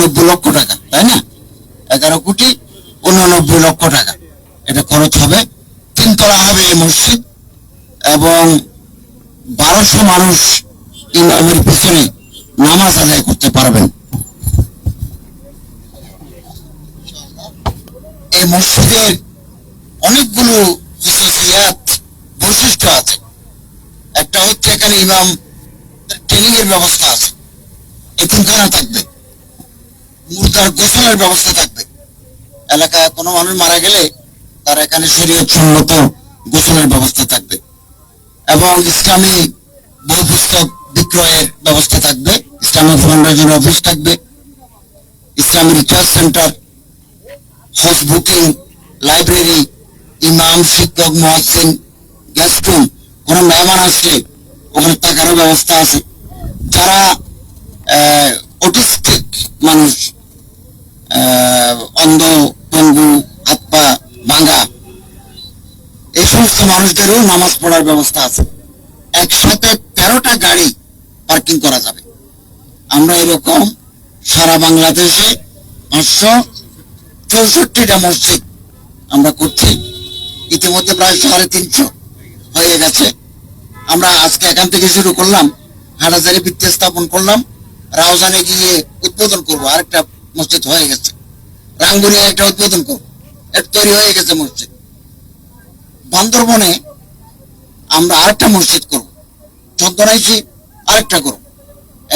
উননব্বই লক্ষ টাকা, তাই না? এগারো কোটি উননব্বই লক্ষ টাকা এটা খরচ হবে। তিনতলা হবে এই মসজিদ এবং বারোশো মানুষ ইমামের পিছনে নামাজ আদায় করতে পারবেন। এই মসজিদের অনেকগুলো হুসুসিয়াত বৈশিষ্ট্য আছে। একটা হচ্ছে এখানে ইমাম ট্রেনিং এর ব্যবস্থা আছে। এতিমখানা থাকবে। মুর্দার গোসলের ব্যবস্থা থাকবে। এলাকায় কোনো মানুষ মারা গেলে তার এখানে শরীয়ত সম্মত গোসলের ব্যবস্থা থাকবে এবং ইসলামী বই পুস্তক বিক্রয়ের ব্যবস্থা থাকবে, ইসলামী ফাউন্ডেশন অফিস থাকবে, ইসলামী রিসার্চ সেন্টার, হজ বুকিং, লাইব্রেরি, ইমাম, শিক্ষক মহাসিন গেস্ট রুম, কোনো মেহমান আসলে ওখানে থাকারও ব্যবস্থা আছে। যারা অটিস্টিক মানুষ অন্ধ, পঙ্গু হাত পা এই সমস্ত মানুষদেরও নামাজ পড়ার ব্যবস্থা আছে। একসাথে তেরোটা গাড়ি পার্কিং করা যাবে। আমরা এরকম সারা বাংলাদেশে পাঁচশো চৌষট্টিটা মসজিদ আমরা করছি। ইতিমধ্যে প্রায় সাড়ে তিনশো হয়ে গেছে। আমরা আজকে এখান থেকে শুরু করলাম, হাটাজারি ভিত্তি স্থাপন করলাম, রাউজানে গিয়ে উদ্বোধন করব। আরেকটা মসজিদ হয়ে গেছে। রাঙ্গুনিয়া একটা উদ্বোধন এটা তৈরি হয়ে গেছে মসজিদ। বান্দরবনে আমরা আরেকটা মসজিদ করব। চন্দনাইছি আরেকটা করব।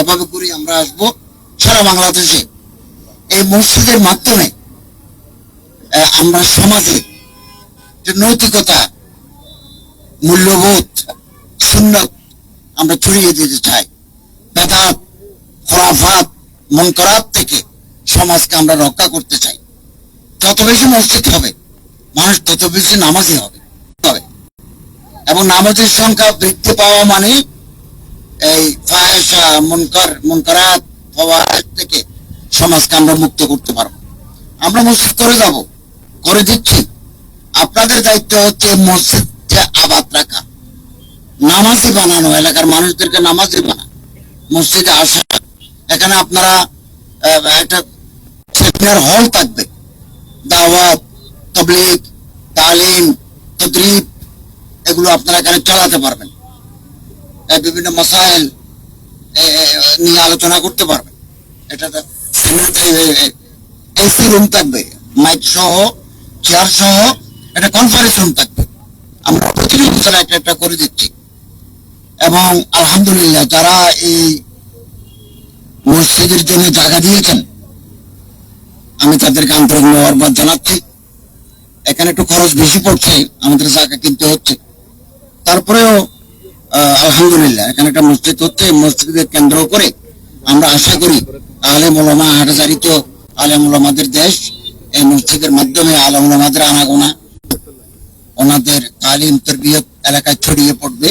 এভাবে করে আমরা আসব সারা বাংলাদেশে। এই মসজিদের মাধ্যমে আমরা সমাজে যে নৈতিকতা, মূল্যবোধ, সুন্নত আমরা ছড়িয়ে দিতে চাই। বেদাত খরাফাত মন করাত থেকে সমাজকে আমরা রক্ষা করতে চাই। তত বেশি মসজিদ হবে, মানুষ তত বেশি নামাজি হবে। এবং নামাজের সংখ্যা বৃদ্ধি পাওয়া মানে এই ফায়সা মনকর, মনকরাত ফওয়াহিশ থেকে সমাজকে আমরা মুক্ত করতে পারব। আমরা মসজিদ করে যাব, করে দিচ্ছি। আপনাদের দায়িত্ব হচ্ছে মসজিদকে আবাদ রাখা। নামাজি বানানো, এলাকার মানুষদেরকে নামাজি বানানো। মসজিদে আসা। এখানে আপনারা একটা সেমিনার হল থাকবে। দাওয়াত, তবলিগ, তালিম, তদ্রিব, এগুলো আপনারা এখানে চালাতে পারবেন। বিভিন্ন মাসাইল নিয়ে আলোচনা করতে পারবেন। এটা এসি রুম থাকবে, মাইক সহ, চেয়ার সহ, একটা কনফারেন্স রুম থাকবে। আমরা প্রতিটি বছর একটা একটা করে দিচ্ছি। এবং আলহামদুলিল্লাহ, যারা এই মসজিদের জন্য জায়গা দিয়েছেন আমি তাদেরকে আন্তরিক মোবারকবাদ জানাচ্ছি। এখানে একটু খরচ বেশি পড়ছে, আমাদের জায়গা কিনতে হচ্ছে। তারপরেও আলহামদুলিল্লাহ, এখানে একটা মসজিদ হচ্ছে মসজিদের কেন্দ্র করে আমরা আশা করি আলেম ওলামা হাটাজারি তো আলেম দেশ, এই মসজিদের মাধ্যমে আলেম ওলামাদের আনাগোনা, ওনাদের তালিম তরবিয়ত এলাকায় ছড়িয়ে পড়বে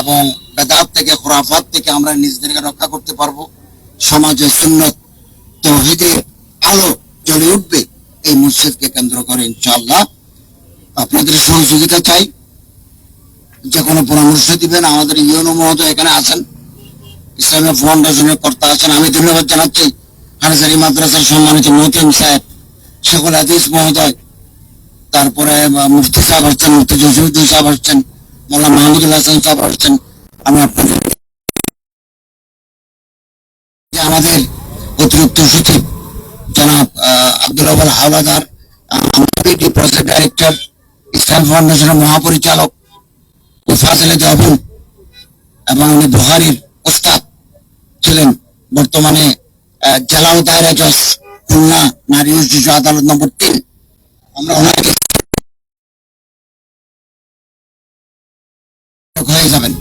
এবং বেদাত থেকে, খোরাফাত থেকে আমরা নিজেদেরকে রক্ষা করতে পারব। সমাজে সুন্নত তৌহিদের আলো জ্বলে উঠবে, এই মসজিদকে কেন্দ্র করে ইনশাআল্লাহ। আপনাদের সহযোগিতা চাই। যে কোনো পরামর্শ দিবেন, আমাদের ইউনো মহোদয় এখানে আছেন। ইসলামিক ফাউন্ডেশনের কর্তা আছেন। আমি ধন্যবাদ জানাচ্ছি হানাজারি মাদ্রাসার সম্মানিত মহতিম সাহেব, শেখুল হাদিস মহোদয়, তারপরে মুফতি সাহেব আসছেন মুফতি জসিমুদ্দিন সাহেব আসছেন মোল্লা মাহমুদুল হাসান সাহেব আসছেন আমি আপনাদের আমাদের অতিরিক্ত সচিব জনাব আব্দুল আওয়াল হাওলাদার প্রজেক্ট ডাইরেক্টর, ইসলাম ফাউন্ডেশনের মহাপরিচালক, ফাজিলে এবং উনি ছিলেন। বর্তমানে জেলাল দায়রা জজ খুলনা নারী ও শিশু আদালত নম্বর তিন। আমরা ওনাকে হয়ে যাবেন।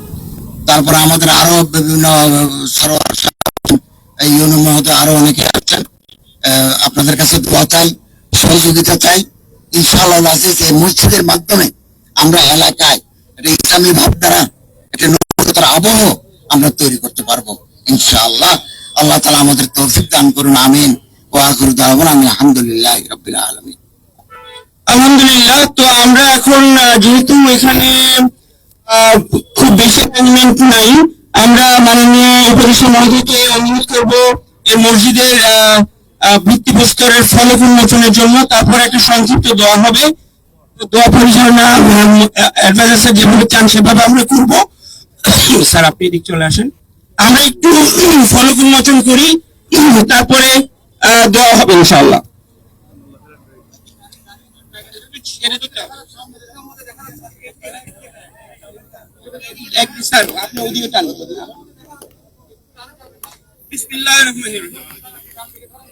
তারপরে আমাদের আরও বিভিন্ন সরোয়ার মহোদয় আরও অনেকে আসছেন আপনাদের কাছে দোয়া চাই, সহযোগিতা চাই। ইনশাআল্লাহ এই মসজিদের মাধ্যমে আমরা এলাকায় একটা ইসলামী ভাবধারা, একটা নৈতিকতার আবহ আমরা তৈরি করতে পারব, ইনশাআল্লাহ। আল্লাহ তালা আমাদের তৌফিক দান করুন, আমিন। আলহামদুলিল্লাহ রবিল আলমিন। আলহামদুলিল্লাহ, তো আমরা এখন যেহেতু এখানে খুব বেশি অ্যারেঞ্জমেন্ট নাই, আমরা মাননীয় উপদেষ্টা মহোদয়কে অনুরোধ করব, এই মসজিদের ভিত্তি প্রস্তরের ফলক উন্মোচনের জন্য তারপর একটা সংক্ষিপ্ত দেওয়া হবে। দোয়া পরিচালনা অ্যাডভাইজার যেভাবে চান, সেভাবে আমরা করব। স্যার, আপনি এদিক চলে আসেন। আমরা একটু ফলক উন্মোচন করি, তারপরে দোয়া হবে ইনশাআল্লাহ। এক স্যার, আপনি ওদিকে টানুন। বিসমিল্লাহির রহমানির রহিম।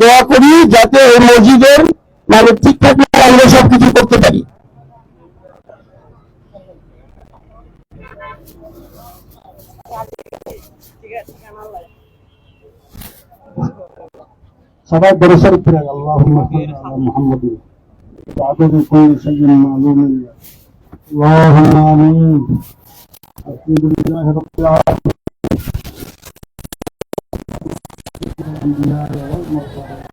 দোয়া করি যাতে ওই মসজিদের মানে ঠিকঠাক আমরা সবকিছু করতে পারি। সবাই বরসার ফিরে আল্লাহ মোহাম্মদ আদর কোন সঙ্গে মালুম اللهم امين الحمد لله رب العالمين الأنبياء والمرسلين